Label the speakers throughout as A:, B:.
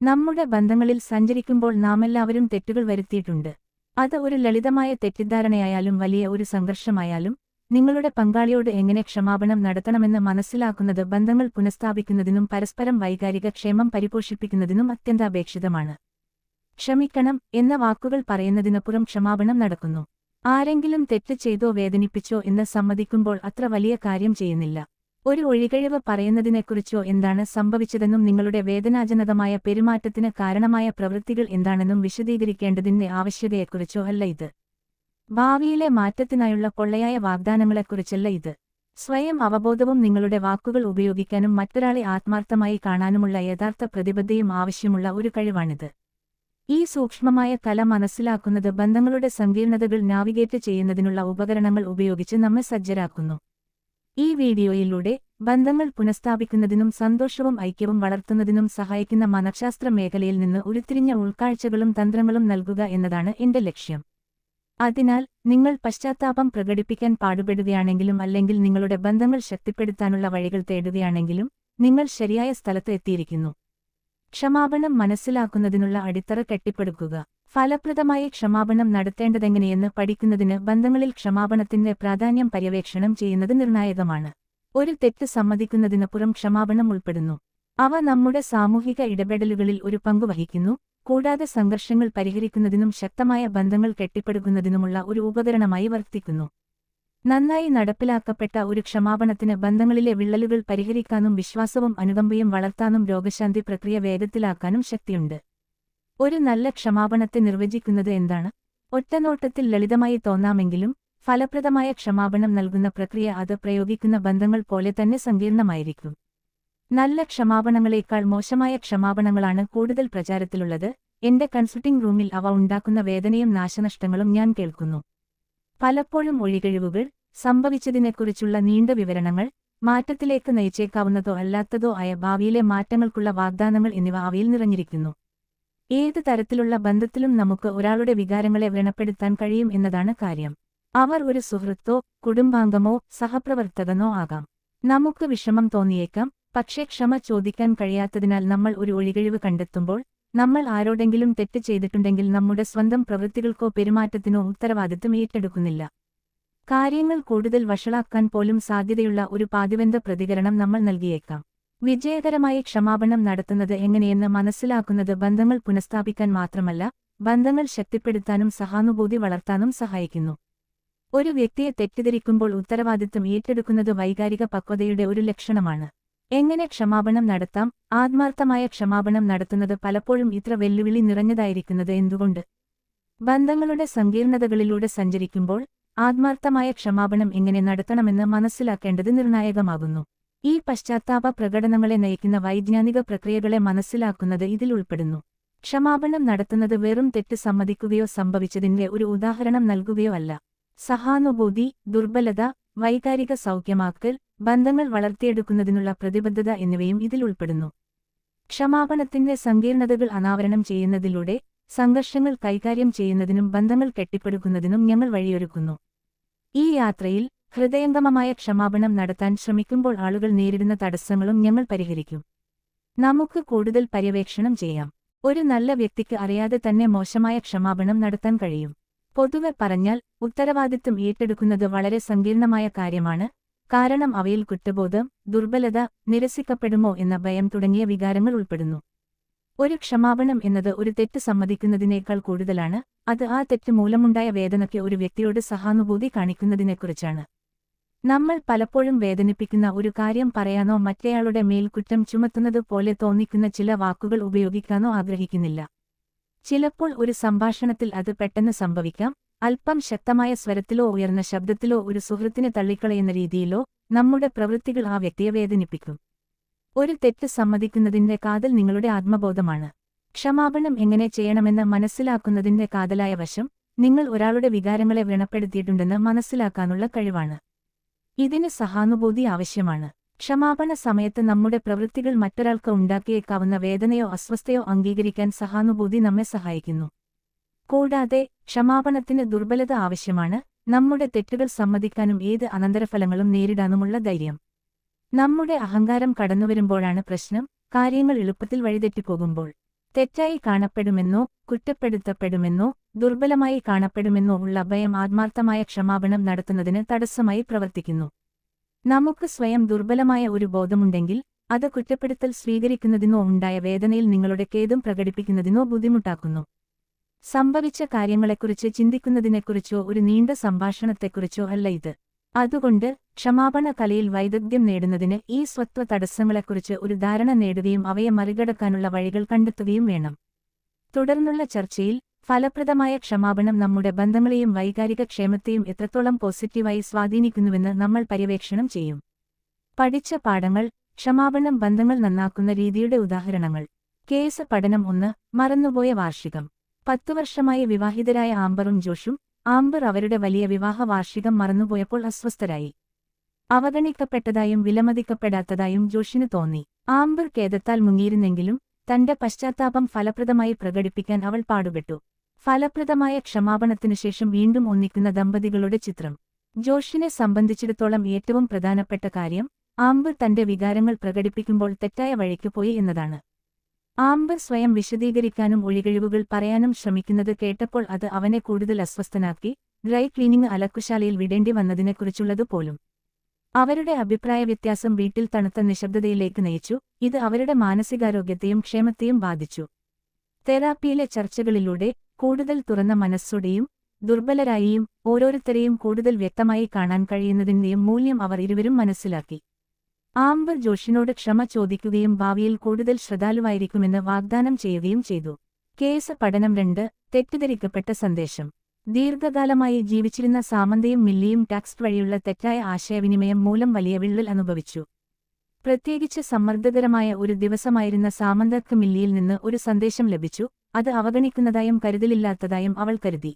A: നമ്മുടെ ബന്ധങ്ങളിൽ സഞ്ചരിക്കുമ്പോൾ നാമെല്ലാവരും തെറ്റുകൾ വരുത്തിയിട്ടുണ്ട്. അത് ഒരു ലളിതമായ തെറ്റിദ്ധാരണയായാലും വലിയ ഒരു സംഘർഷമായാലും നിങ്ങളുടെ പങ്കാളിയോട് എങ്ങനെ ക്ഷമാപണം നടത്തണമെന്ന് മനസ്സിലാക്കുന്നത് ബന്ധങ്ങൾ പുനഃസ്ഥാപിക്കുന്നതിനും പരസ്പരം വൈകാരിക ക്ഷേമം പരിപോഷിപ്പിക്കുന്നതിനും അത്യന്താപേക്ഷിതമാണ്. ക്ഷമിക്കണം എന്ന വാക്കുകൾ പറയുന്നതിനപ്പുറം ക്ഷമാപണം നടക്കുന്നു. ആരെങ്കിലും തെറ്റ് ചെയ്തോ വേദനിപ്പിച്ചോ എന്ന് സമ്മതിക്കുമ്പോൾ അത്ര വലിയ കാര്യം ചെയ്യുന്നില്ല. ഒരു ഒഴികഴിവ് പറയുന്നതിനെക്കുറിച്ചോ എന്താണ് സംഭവിച്ചതെന്നും നിങ്ങളുടെ വേദനാജനകമായ പെരുമാറ്റത്തിന് കാരണമായ പ്രവൃത്തികൾ എന്താണെന്നും വിശദീകരിക്കേണ്ടതിന്റെ ആവശ്യകതയെക്കുറിച്ചോ അല്ല ഇത്. ഭാവിയിലെ മാറ്റത്തിനായുള്ള കൊള്ളയായ വാഗ്ദാനങ്ങളെക്കുറിച്ചല്ല ഇത്. സ്വയം അവബോധവും നിങ്ങളുടെ വാക്കുകൾ ഉപയോഗിക്കാനും മറ്റൊരാളെ ആത്മാർത്ഥമായി കാണാനുമുള്ള യഥാർത്ഥ പ്രതിബദ്ധയും ആവശ്യമുള്ള ഒരു കഴിവാണിത്. ഈ സൂക്ഷ്മമായ കല മനസ്സിലാക്കുന്നത് ബന്ധങ്ങളുടെ സങ്കീർണതകൾ നാവിഗേറ്റ് ചെയ്യുന്നതിനുള്ള ഉപകരണങ്ങൾ ഉപയോഗിച്ച് നമ്മെ സജ്ജരാക്കുന്നു. ഈ വീഡിയോയിലൂടെ ബന്ധങ്ങൾ പുനഃസ്ഥാപിക്കുന്നതിനും സന്തോഷവും ഐക്യവും വളർത്തുന്നതിനും സഹായിക്കുന്ന മനഃശാസ്ത്ര മേഖലയിൽ നിന്ന് ഉരുത്തിരിഞ്ഞ ഉൾക്കാഴ്ചകളും തന്ത്രങ്ങളും നൽകുക എന്നതാണ് എന്റെ ലക്ഷ്യം. അതിനാൽ നിങ്ങൾ പശ്ചാത്താപം പ്രകടിപ്പിക്കാൻ പാടുപെടുകയാണെങ്കിലും അല്ലെങ്കിൽ നിങ്ങളുടെ ബന്ധങ്ങൾ ശക്തിപ്പെടുത്താനുള്ള വഴികൾ തേടുകയാണെങ്കിലും നിങ്ങൾ ശരിയായ സ്ഥലത്ത് എത്തിയിരിക്കുന്നു. ക്ഷമാപണം മനസ്സിലാക്കുന്നതിനുള്ള അടിത്തറ കെട്ടിപ്പടുക്കുക. ഫലപ്രദമായി ക്ഷമാപണം നടത്തേണ്ടതെങ്ങനെയെന്ന് പഠിക്കുന്നതിന് ബന്ധങ്ങളിൽ ക്ഷമാപണത്തിന്റെ പ്രാധാന്യം പര്യവേക്ഷണം ചെയ്യുന്നത് നിർണായകമാണ്. ഒരു തെറ്റ് സമ്മതിക്കുന്നതിനപ്പുറം ക്ഷമാപണം ഉൾപ്പെടുന്നു. അവ നമ്മുടെ സാമൂഹിക ഇടപെടലുകളിൽ ഒരു പങ്കുവഹിക്കുന്നു കൂടാതെ സംഘർഷങ്ങൾ പരിഹരിക്കുന്നതിനും ശക്തമായ ബന്ധങ്ങൾ കെട്ടിപ്പടുക്കുന്നതിനുമുള്ള ഒരു ഉപകരണമായി വർത്തിക്കുന്നു. നന്നായി നടപ്പിലാക്കപ്പെട്ട ഒരു ക്ഷമാപണത്തിന് ബന്ധങ്ങളിലെ വിള്ളലുകൾ പരിഹരിക്കാനും വിശ്വാസവും അനുകമ്പയും വളർത്താനും രോഗശാന്തി പ്രക്രിയ വേഗത്തിലാക്കാനും ശക്തിയുണ്ട്. ഒരു നല്ല ക്ഷമാപണത്തെ നിർവചിക്കുന്നത് എന്താണ്? ഒറ്റനോട്ടത്തിൽ ലളിതമായി തോന്നാമെങ്കിലും ഫലപ്രദമായ ക്ഷമാപണം നൽകുന്ന പ്രക്രിയ അത് പ്രയോഗിക്കുന്ന ബന്ധങ്ങൾ പോലെ തന്നെ സങ്കീർണമായിരിക്കും. നല്ല ക്ഷമാപണങ്ങളേക്കാൾ മോശമായ ക്ഷമാപണങ്ങളാണ് കൂടുതൽ പ്രചാരത്തിലുള്ളത്. എന്റെ കൺസൾട്ടിംഗ് റൂമിൽ അവ ഉണ്ടാക്കുന്ന വേദനയും നാശനഷ്ടങ്ങളും ഞാൻ കേൾക്കുന്നു. പലപ്പോഴും ഒഴികഴിവുകൾ സംഭവിച്ചതിനെക്കുറിച്ചുള്ള നീണ്ട വിവരണങ്ങൾ മാറ്റത്തിലേക്ക് നയിച്ചേക്കാവുന്നതോ അല്ലാത്തതോ ആയ ഭാവിയിലെ മാറ്റങ്ങൾക്കുള്ള വാഗ്ദാനങ്ങൾ എന്നിവ അവയിൽ നിറഞ്ഞിരിക്കുന്നു. ഏത് തരത്തിലുള്ള ബന്ധത്തിലും നമുക്ക് ഒരാളുടെ വികാരങ്ങളെ വ്രണപ്പെടുത്താൻ കഴിയും എന്നതാണ് കാര്യം. അവർ ഒരു സുഹൃത്തോ കുടുംബാംഗമോ സഹപ്രവർത്തകനോ ആകാം. നമുക്ക് വിഷമം തോന്നിയേക്കാം പക്ഷേ ക്ഷമ ചോദിക്കാൻ കഴിയാത്തതിനാൽ നമ്മൾ ഒരു ഒഴികഴിവ് കണ്ടെത്തുമ്പോൾ നമ്മൾ ആരോടെങ്കിലും തെറ്റ് ചെയ്തിട്ടുണ്ടെങ്കിൽ നമ്മുടെ സ്വന്തം പ്രവൃത്തികൾക്കോ പെരുമാറ്റത്തിനോ ഉത്തരവാദിത്വം ഏറ്റെടുക്കുന്നില്ല. കാര്യങ്ങൾ കൂടുതൽ വഷളാക്കാൻ പോലും സാധ്യതയുള്ള ഒരു പാതിവന്ത പ്രതികരണം നമ്മൾ നൽകിയേക്കാം. വിജയകരമായി ക്ഷമാപണം നടത്തുന്നത് എങ്ങനെയെന്ന് മനസ്സിലാക്കുന്നത് ബന്ധങ്ങൾ പുനഃസ്ഥാപിക്കാൻ മാത്രമല്ല ബന്ധങ്ങൾ ശക്തിപ്പെടുത്താനും സഹാനുഭൂതി വളർത്താനും സഹായിക്കുന്നു. ഒരു വ്യക്തിയെ തെറ്റിദ്ധരിക്കുമ്പോൾ ഉത്തരവാദിത്വം ഏറ്റെടുക്കുന്നത് വൈകാരിക പക്വതയുടെ ഒരു ലക്ഷണമാണ്. എങ്ങനെ ക്ഷമാപണം നടത്താം? ആത്മാർത്ഥമായ ക്ഷമാപണം നടത്തുന്നത് പലപ്പോഴും ഇത്ര വെല്ലുവിളി നിറഞ്ഞതായിരിക്കുന്നത് എന്തുകൊണ്ട്? ബന്ധങ്ങളുടെ സങ്കീർണതകളിലൂടെ സഞ്ചരിക്കുമ്പോൾ ആത്മാർത്ഥമായ ക്ഷമാപണം എങ്ങനെ നടത്തണമെന്ന് മനസ്സിലാക്കേണ്ടത് നിർണായകമാകുന്നു. ഈ പശ്ചാത്താപ പ്രകടനങ്ങളെ നയിക്കുന്ന വൈജ്ഞാനിക പ്രക്രിയകളെ മനസ്സിലാക്കുന്നത് ഇതിൽ ഉൾപ്പെടുന്നു. ക്ഷമാപണം നടത്തുന്നത് വെറും തെറ്റ് സമ്മതിക്കുകയോ സംഭവിച്ചതിന്റെ ഒരു ഉദാഹരണം നൽകുകയോ അല്ല. സഹാനുഭൂതി ദുർബലത വൈകാരിക സൗഖ്യമാക്കൽ ബന്ധങ്ങൾ വളർത്തിയെടുക്കുന്നതിനുള്ള പ്രതിബദ്ധത എന്നിവയും ഇതിൽ ഉൾപ്പെടുന്നു. ക്ഷമാപണത്തിന്റെ സങ്കീർണതകൾ അനാവരണം ചെയ്യുന്നതിലൂടെ സംഘർഷങ്ങൾ കൈകാര്യം ചെയ്യുന്നതിനും ബന്ധങ്ങൾ കെട്ടിപ്പടുക്കുന്നതിനും ഞങ്ങൾ വഴിയൊരുക്കുന്നു. ഈ യാത്രയിൽ ഹൃദയംഗമമായ ക്ഷമാപണം നടത്താൻ ശ്രമിക്കുമ്പോൾ ആളുകൾ നേരിടുന്ന തടസ്സങ്ങളും ഞങ്ങൾ പരിഹരിക്കും. നമുക്ക് കൂടുതൽ പര്യവേക്ഷണം ചെയ്യാം. ഒരു നല്ല വ്യക്തിക്ക് അറിയാതെ തന്നെ മോശമായ ക്ഷമാപണം നടത്താൻ കഴിയും. പൊതുവെ പറഞ്ഞാൽ ഉത്തരവാദിത്വം ഏറ്റെടുക്കുന്നത് വളരെ സങ്കീർണമായ കാര്യമാണ്. കാരണം അവയിൽ കുറ്റബോധം ദുർബലത നിരസിക്കപ്പെടുമോ എന്ന ഭയം തുടങ്ങിയ വികാരങ്ങൾ ഉൾപ്പെടുന്നു. ഒരു ക്ഷമാപണം എന്നത് ഒരു തെറ്റ് സമ്മതിക്കുന്നതിനേക്കാൾ കൂടുതലാണ്. അത് ആ തെറ്റ് മൂലമുണ്ടായ വേദനയ്ക്ക് ഒരു വ്യക്തിയോട് സഹാനുഭൂതി കാണിക്കുന്നതിനെക്കുറിച്ചാണ്. നമ്മൾ പലപ്പോഴും വേദനിപ്പിക്കുന്ന ഒരു കാര്യം പറയാനോ മറ്റേയാളുടെ മേൽ കുറ്റം ചുമത്തുന്നത് പോലെ തോന്നിക്കുന്ന ചില വാക്കുകൾ ഉപയോഗിക്കാനോ ആഗ്രഹിക്കുന്നില്ല. ചിലപ്പോൾ ഒരു സംഭാഷണത്തിൽ അത് പെട്ടെന്ന് സംഭവിക്കാം. അല്പം ശക്തമായ സ്വരത്തിലോ ഉയർന്ന ശബ്ദത്തിലോ ഒരു സുഹൃത്തിനെ തള്ളിക്കളയുന്ന രീതിയിലോ നമ്മുടെ പ്രവൃത്തികൾ ആ വ്യക്തിയെ വേദനിപ്പിക്കും. ഒരു തെറ്റ് സമ്മതിക്കുന്നതിന്റെ കാതൽ നിങ്ങളുടെ ആത്മബോധമാണ്. ക്ഷമാപണം എങ്ങനെ ചെയ്യണമെന്ന് മനസ്സിലാക്കുന്നതിന്റെ കാതലായ വശം നിങ്ങൾ ഒരാളുടെ വികാരങ്ങളെ വ്രണപ്പെടുത്തിയിട്ടുണ്ടെന്ന് മനസ്സിലാക്കാനുള്ള കഴിവാണ്. ഇതിന് സഹാനുഭൂതി ആവശ്യമാണ്. ക്ഷമാപണ സമയത്ത് നമ്മുടെ പ്രവൃത്തികൾ മറ്റൊരാൾക്ക് ഉണ്ടാക്കിയേക്കാവുന്ന വേദനയോ അസ്വസ്ഥയോ അംഗീകരിക്കാൻ സഹാനുഭൂതി നമ്മെ സഹായിക്കുന്നു. കൂടാതെ ക്ഷമാപണത്തിന് ദുർബലത ആവശ്യമാണ്. നമ്മുടെ തെറ്റുകൾ സമ്മതിക്കാനും ഏത് അനന്തരഫലങ്ങളും നേരിടാനുമുള്ള ധൈര്യം. നമ്മുടെ അഹങ്കാരം കടന്നുവരുമ്പോഴാണ് പ്രശ്നം. കാര്യങ്ങൾ എളുപ്പത്തിൽ വഴിതെറ്റിപ്പോകുമ്പോൾ തെറ്റായി കാണപ്പെടുമെന്നോ കുറ്റപ്പെടുത്തപ്പെടുമെന്നോ ദുർബലമായി കാണപ്പെടുമെന്നോ ഉള്ള ഭയം ആത്മാർത്ഥമായ ക്ഷമാപണം നടത്തുന്നതിന് തടസ്സമായി പ്രവർത്തിക്കുന്നു. നമുക്ക് സ്വയം ദുർബലമായ ഒരു ബോധമുണ്ടെങ്കിൽ അത് കുറ്റപ്പെടുത്തൽ സ്വീകരിക്കുന്നതിനോ ഉണ്ടായ വേദനയിൽ നിങ്ങളുടെ ഖേദം പ്രകടിപ്പിക്കുന്നതിനോ ബുദ്ധിമുട്ടാക്കുന്നു. സംഭവിച്ച കാര്യങ്ങളെക്കുറിച്ച് ചിന്തിക്കുന്നതിനെക്കുറിച്ചോ ഒരു നീണ്ട സംഭാഷണത്തെക്കുറിച്ചോ അല്ല ഇത്. അതുകൊണ്ട് ക്ഷമാപണ കലയിൽ വൈദഗ്ധ്യം നേടുന്നതിന് ഈ സ്വത്വ തടസ്സങ്ങളെക്കുറിച്ച് ഒരു ധാരണ നേടുകയും അവയെ മറികടക്കാനുള്ള വഴികൾ കണ്ടെത്തുകയും വേണം. തുടർന്നുള്ള ചർച്ചയിൽ ഫലപ്രദമായ ക്ഷമാപണം നമ്മുടെ ബന്ധങ്ങളെയും വൈകാരിക ക്ഷേമത്തെയും എത്രത്തോളം പോസിറ്റീവായി സ്വാധീനിക്കുന്നുവെന്ന് നമ്മൾ പര്യവേക്ഷണം ചെയ്യും. പഠിച്ച പാഠങ്ങൾ ക്ഷമാപണം ബന്ധങ്ങൾ നന്നാക്കുന്ന രീതിയുടെ ഉദാഹരണങ്ങൾ. കേസ് പഠനം ഒന്ന് മറന്നുപോയ വാർഷികം. പത്തു വർഷമായി വിവാഹിതരായ ആംബറും ജോഷും ആംബർ അവരുടെ വലിയ വിവാഹ വാർഷികം മറന്നുപോയപ്പോൾ അസ്വസ്ഥരായി. അവഗണിക്കപ്പെട്ടതായും വിലമതിക്കപ്പെടാത്തതായും ജോഷിന് തോന്നി. ആംബർ ഖേദത്താൽ മുങ്ങിയിരുന്നെങ്കിലും തന്റെ പശ്ചാത്താപം ഫലപ്രദമായി പ്രകടിപ്പിക്കാൻ അവൾ പാടുപെട്ടു. ഫലപ്രദമായ ക്ഷമാപണത്തിനു ശേഷം വീണ്ടും ഒന്നിക്കുന്ന ദമ്പതികളുടെ ചിത്രം. ജോഷിനെ സംബന്ധിച്ചിടത്തോളം ഏറ്റവും പ്രധാനപ്പെട്ട കാര്യം ആംബർ തന്റെ വികാരങ്ങൾ പ്രകടിപ്പിക്കുമ്പോൾ തെറ്റായ വഴിക്ക് പോയി എന്നതാണ്. ആംബർ സ്വയം വിശദീകരിക്കാനും ഒഴികഴിവുകൾ പറയാനും ശ്രമിക്കുന്നത് കേട്ടപ്പോൾ അത് അവനെ കൂടുതൽ അസ്വസ്ഥനാക്കി ഡ്രൈ ക്ലീനിംഗ് അലക്കുശാലയിൽ വിടേണ്ടി വന്നതിനെക്കുറിച്ചുള്ളത് പോലും. അവരുടെ അഭിപ്രായ വ്യത്യാസം വീട്ടിൽ തണുത്ത നിശബ്ദതയിലേക്ക് നയിച്ചു ഇത് അവരുടെ മാനസികാരോഗ്യത്തെയും ക്ഷേമത്തെയും ബാധിച്ചു. തെറാപ്പിയിലെ ചർച്ചകളിലൂടെ കൂടുതൽ തുറന്ന മനസ്സോടെയും ദുർബലരായിയും ഓരോരുത്തരെയും കൂടുതൽ വ്യക്തമായി കാണാൻ കഴിയുന്നതിന്റെയും മൂല്യം അവർ ഇരുവരും മനസ്സിലാക്കി. ആംബർ ജോഷിനോട് ക്ഷമ ചോദിക്കുകയും ഭാവിയിൽ കൂടുതൽ ശ്രദ്ധാലുവായിരിക്കുമെന്ന് വാഗ്ദാനം ചെയ്യുകയും ചെയ്തു. കേസ് പഠനം രണ്ട് തെറ്റിദ്ധരിക്കപ്പെട്ട സന്ദേശം. ദീർഘകാലമായി ജീവിച്ചിരുന്ന സാമന്തയും മില്ലിയും ടാക്സ് വഴിയുള്ള തെറ്റായ ആശയവിനിമയം മൂലം വലിയ വിള്ളൽ അനുഭവിച്ചു. പ്രത്യേകിച്ച് സമ്മർദ്ദകരമായ ഒരു ദിവസമായിരുന്ന സാമന്തർക്ക് മില്ലിയിൽ നിന്ന് ഒരു സന്ദേശം ലഭിച്ചു അത് അവഗണിക്കുന്നതായും കരുതലില്ലാത്തതായും അവൾ കരുതി.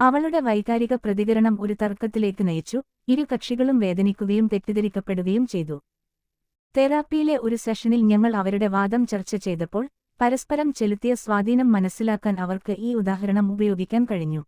A: അവളുടെ വൈകാരിക പ്രതികരണം ഒരു തർക്കത്തിലേക്ക് നയിച്ചു ഇരു കക്ഷികളും വേദനിക്കുകയും തെറ്റിദ്ധരിക്കപ്പെടുകയും ചെയ്തു. തെറാപ്പിയിലെ ഒരു സെഷനിൽ ഞങ്ങൾ അവരുടെ വാദം ചർച്ച ചെയ്തപ്പോൾ പരസ്പരം ചെലുത്തിയ സ്വാധീനം മനസ്സിലാക്കാൻ അവർക്ക് ഈ ഉദാഹരണം ഉപയോഗിക്കാൻ കഴിഞ്ഞു.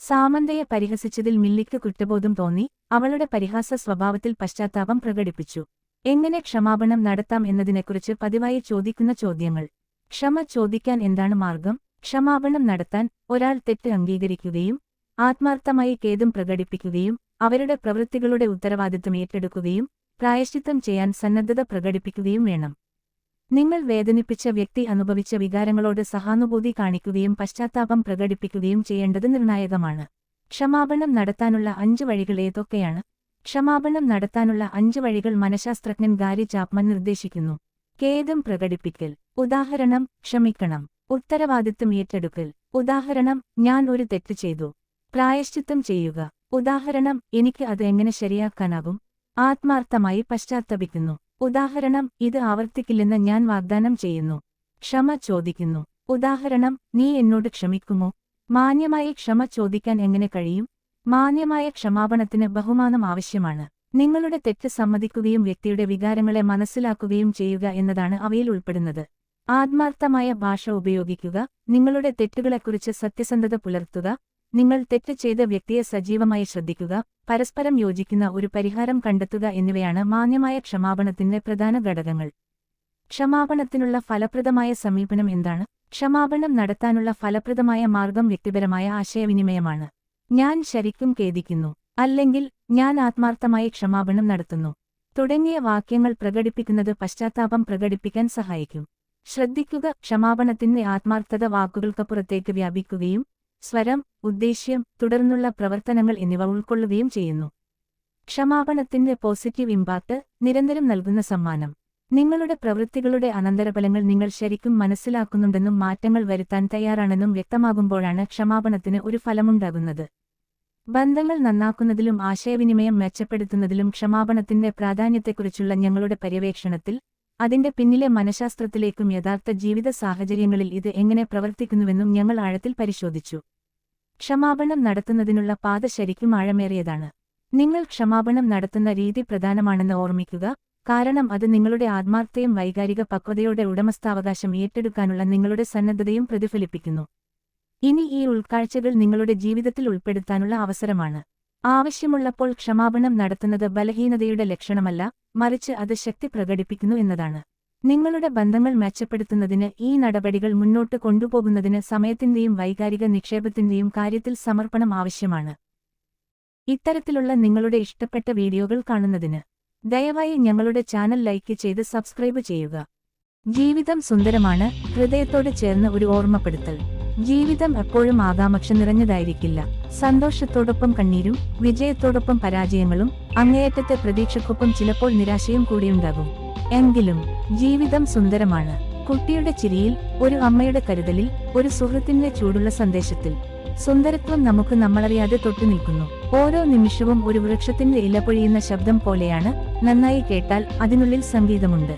A: സാമന്തയെ പരിഹസിച്ചതിൽ മില്ലിക്ക് കുറ്റബോധം തോന്നി അവളുടെ പരിഹാസ സ്വഭാവത്തിൽ പശ്ചാത്താപം പ്രകടിപ്പിച്ചു. എങ്ങനെ ക്ഷമാപണം നടത്താം എന്നതിനെക്കുറിച്ച് പതിവായി ചോദിക്കുന്ന ചോദ്യങ്ങൾ. ക്ഷമ ചോദിക്കാൻ എന്താണ് മാർഗം? ക്ഷമാപണം നടത്താൻ ഒരാൾ തെറ്റ് അംഗീകരിക്കുകയും ആത്മാർത്ഥമായി ഖേദം പ്രകടിപ്പിക്കുകയും അവരുടെ പ്രവൃത്തികളുടെ ഉത്തരവാദിത്വം ഏറ്റെടുക്കുകയും പ്രായശ്ചിത്തം ചെയ്യാൻ സന്നദ്ധത പ്രകടിപ്പിക്കുകയും വേണം. നിങ്ങൾ വേദനിപ്പിച്ച വ്യക്തി അനുഭവിച്ച വികാരങ്ങളോട് സഹാനുഭൂതി കാണിക്കുകയും പശ്ചാത്താപം പ്രകടിപ്പിക്കുകയും ചെയ്യേണ്ടത് നിർണായകമാണ്. ക്ഷമാപണം നടത്താനുള്ള അഞ്ച് വഴികൾ ഏതൊക്കെയാണ്? ക്ഷമാപണം നടത്താനുള്ള അഞ്ച് വഴികൾ മനഃശാസ്ത്രജ്ഞൻ ഗാരി ചാപ്മൻ നിർദ്ദേശിക്കുന്നു. ഖേദം പ്രകടിപ്പിക്കൽ. ഉദാഹരണം ക്ഷമിക്കണം. ഉത്തരവാദിത്വം ഏറ്റെടുക്കൽ. ഉദാഹരണം ഞാൻ ഒരു തെറ്റ് ചെയ്തു. പ്രായശ്ചിത്തം ചെയ്യുക. ഉദാഹരണം എനിക്ക് അത് എങ്ങനെ ശരിയാക്കാനാകും? ആത്മാർത്ഥമായി പശ്ചാത്തപിക്കുന്നു. ഉദാഹരണം ഇത് ആവർത്തിക്കില്ലെന്ന് ഞാൻ വാഗ്ദാനം ചെയ്യുന്നു. ക്ഷമ ചോദിക്കുന്നു. ഉദാഹരണം നീ എന്നോട് ക്ഷമിക്കുമോ? മാന്യമായി ക്ഷമ ചോദിക്കാൻ എങ്ങനെ കഴിയും? മാന്യമായ ക്ഷമാപണത്തിന് ബഹുമാനം ആവശ്യമാണ്. നിങ്ങളുടെ തെറ്റ് സമ്മതിക്കുകയും വ്യക്തിയുടെ വികാരങ്ങളെ മനസ്സിലാക്കുകയും ചെയ്യുക എന്നതാണ് അവയിൽ ഉൾപ്പെടുന്നത്. ആത്മാർത്ഥമായ ഭാഷ ഉപയോഗിക്കുക നിങ്ങളുടെ തെറ്റുകളെക്കുറിച്ച് സത്യസന്ധത പുലർത്തുക നിങ്ങൾ തെറ്റ് ചെയ്ത വ്യക്തിയെ സജീവമായി ശ്രദ്ധിക്കുക പരസ്പരം യോജിക്കുന്ന ഒരു പരിഹാരം കണ്ടെത്തുക എന്നിവയാണ് മാന്യമായ ക്ഷമാപണത്തിന്റെ പ്രധാന ഘടകങ്ങൾ. ക്ഷമാപണത്തിനുള്ള ഫലപ്രദമായ സമീപനം എന്താണ്? ക്ഷമാപണം നടത്താനുള്ള ഫലപ്രദമായ മാർഗം വ്യക്തിപരമായ ആശയവിനിമയമാണ്. ഞാൻ ശരിക്കും ഖേദിക്കുന്നു അല്ലെങ്കിൽ ഞാൻ ആത്മാർത്ഥമായി ക്ഷമാപണം നടത്തുന്നു. തുടങ്ങിയ വാക്യങ്ങൾ പ്രകടിപ്പിക്കുന്നത് പശ്ചാത്താപം പ്രകടിപ്പിക്കാൻ സഹായിക്കും. ശ്രദ്ധിക്കുക ക്ഷമാപണത്തിന്റെ ആത്മാർത്ഥത വാക്കുകൾക്കപ്പുറത്തേക്ക് വ്യാപിക്കുകയും സ്വരം ഉദ്ദേശ്യം തുടർന്നുള്ള പ്രവർത്തനങ്ങൾ എന്നിവ ഉൾക്കൊള്ളുകയും ചെയ്യുന്നു. ക്ഷമാപണത്തിന്റെ പോസിറ്റീവ് ഇമ്പാക്ട് നിരന്തരം നൽകുന്ന സമ്മാനം. നിങ്ങളുടെ പ്രവൃത്തികളുടെ അനന്തരഫലങ്ങൾ നിങ്ങൾ ശരിക്കും മനസ്സിലാക്കുന്നുണ്ടെന്നും മാറ്റങ്ങൾ വരുത്താൻ തയ്യാറാണെന്നും വ്യക്തമാകുമ്പോഴാണ് ക്ഷമാപണത്തിന് ഒരു ഫലമുണ്ടാകുന്നത്. ബന്ധങ്ങൾ നന്നാക്കുന്നതിലും ആശയവിനിമയം മെച്ചപ്പെടുത്തുന്നതിലും ക്ഷമാപണത്തിന്റെ പ്രാധാന്യത്തെക്കുറിച്ചുള്ള ഞങ്ങളുടെ പര്യവേക്ഷണത്തിൽ അതിന്റെ പിന്നിലെ മനഃശാസ്ത്രത്തിലേക്കും യഥാർത്ഥ ജീവിത സാഹചര്യങ്ങളിൽ ഇത് എങ്ങനെ പ്രവർത്തിക്കുന്നുവെന്നും ഞങ്ങൾ ആഴത്തിൽ പരിശോധിച്ചു. ക്ഷമാപണം നടത്തുന്നതിനുള്ള പാത ശരിക്കും ആഴമേറിയതാണ്. നിങ്ങൾ ക്ഷമാപണം നടത്തുന്ന രീതി പ്രധാനമാണെന്ന് ഓർമ്മിക്കുക കാരണം അത് നിങ്ങളുടെ ആത്മാർത്ഥയും വൈകാരിക പക്വതയോടെ ഉടമസ്ഥാവകാശം ഏറ്റെടുക്കാനുള്ള നിങ്ങളുടെ സന്നദ്ധതയും പ്രതിഫലിപ്പിക്കുന്നു. ഇനി ഈ ഉൾക്കാഴ്ചകൾ നിങ്ങളുടെ ജീവിതത്തിൽ ഉൾപ്പെടുത്താനുള്ള അവസരമാണ്. ആവശ്യമുള്ളപ്പോൾ ക്ഷമാപണം നടത്തുന്നത് ബലഹീനതയുടെ ലക്ഷണമല്ല മറിച്ച് അത് ശക്തി പ്രകടിപ്പിക്കുന്നു എന്നതാണ്. നിങ്ങളുടെ ബന്ധങ്ങൾ മെച്ചപ്പെടുത്തുന്നതിന് ഈ നടപടികൾ മുന്നോട്ട് കൊണ്ടുപോകുന്നതിന് സമയത്തിന്റെയും വൈകാരിക നിക്ഷേപത്തിന്റെയും കാര്യത്തിൽ സമർപ്പണം ആവശ്യമാണ്. ഇത്തരത്തിലുള്ള നിങ്ങളുടെ ഇഷ്ടപ്പെട്ട വീഡിയോകൾ കാണുന്നതിന് ദയവായി ഞങ്ങളുടെ ചാനൽ ലൈക്ക് ചെയ്ത് സബ്സ്ക്രൈബ് ചെയ്യുക. ജീവിതം സുന്ദരമാണ് ഹൃദയത്തോട് ചേർന്ന് ഒരു ഓർമ്മപ്പെടുത്തൽ. ജീവിതം എപ്പോഴും ആകാംക്ഷ നിറഞ്ഞതായിരിക്കില്ല. സന്തോഷത്തോടൊപ്പം കണ്ണീരും വിജയത്തോടൊപ്പം പരാജയങ്ങളും അങ്ങേയറ്റത്തെ പ്രതീക്ഷക്കൊപ്പം ചിലപ്പോൾ നിരാശയും കൂടിയുണ്ടാകും. എങ്കിലും ജീവിതം സുന്ദരമാണ്. കുട്ടിയുടെ ചിരിയിൽ ഒരു അമ്മയുടെ കരുതലിൽ ഒരു സുഹൃത്തിന്റെ ചൂടുള്ള സന്ദേശത്തിൽ. സുന്ദരത്വം നമുക്ക് നമ്മളറിയാതെ തൊട്ടു നിൽക്കുന്നു. ഓരോ നിമിഷവും ഒരു വൃക്ഷത്തിന്റെ ഇല പൊഴിയുന്ന ശബ്ദം പോലെയാണ് നന്നായി കേട്ടാൽ അതിനുള്ളിൽ സംഗീതമുണ്ട്.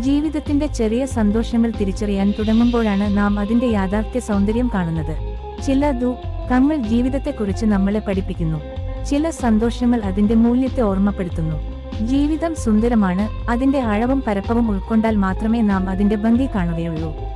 A: ജീവിതത്തിന്റെ ചെറിയ സന്തോഷങ്ങൾ തിരിച്ചറിയാൻ തുടങ്ങുമ്പോഴാണ് നാം അതിന്റെ യാഥാർത്ഥ്യ സൗന്ദര്യം കാണുന്നത്. ചില ദു കങ്ങൾ ജീവിതത്തെക്കുറിച്ച് നമ്മളെ പഠിപ്പിക്കുന്നു. ചില സന്തോഷങ്ങൾ അതിന്റെ മൂല്യത്തെ ഓർമ്മപ്പെടുത്തുന്നു. ജീവിതം സുന്ദരമാണ്. അതിന്റെ ആഴവും പരപ്പവും ഉൾക്കൊണ്ടാൽ മാത്രമേ നാം അതിന്റെ ഭംഗി കാണുകയുള്ളൂ.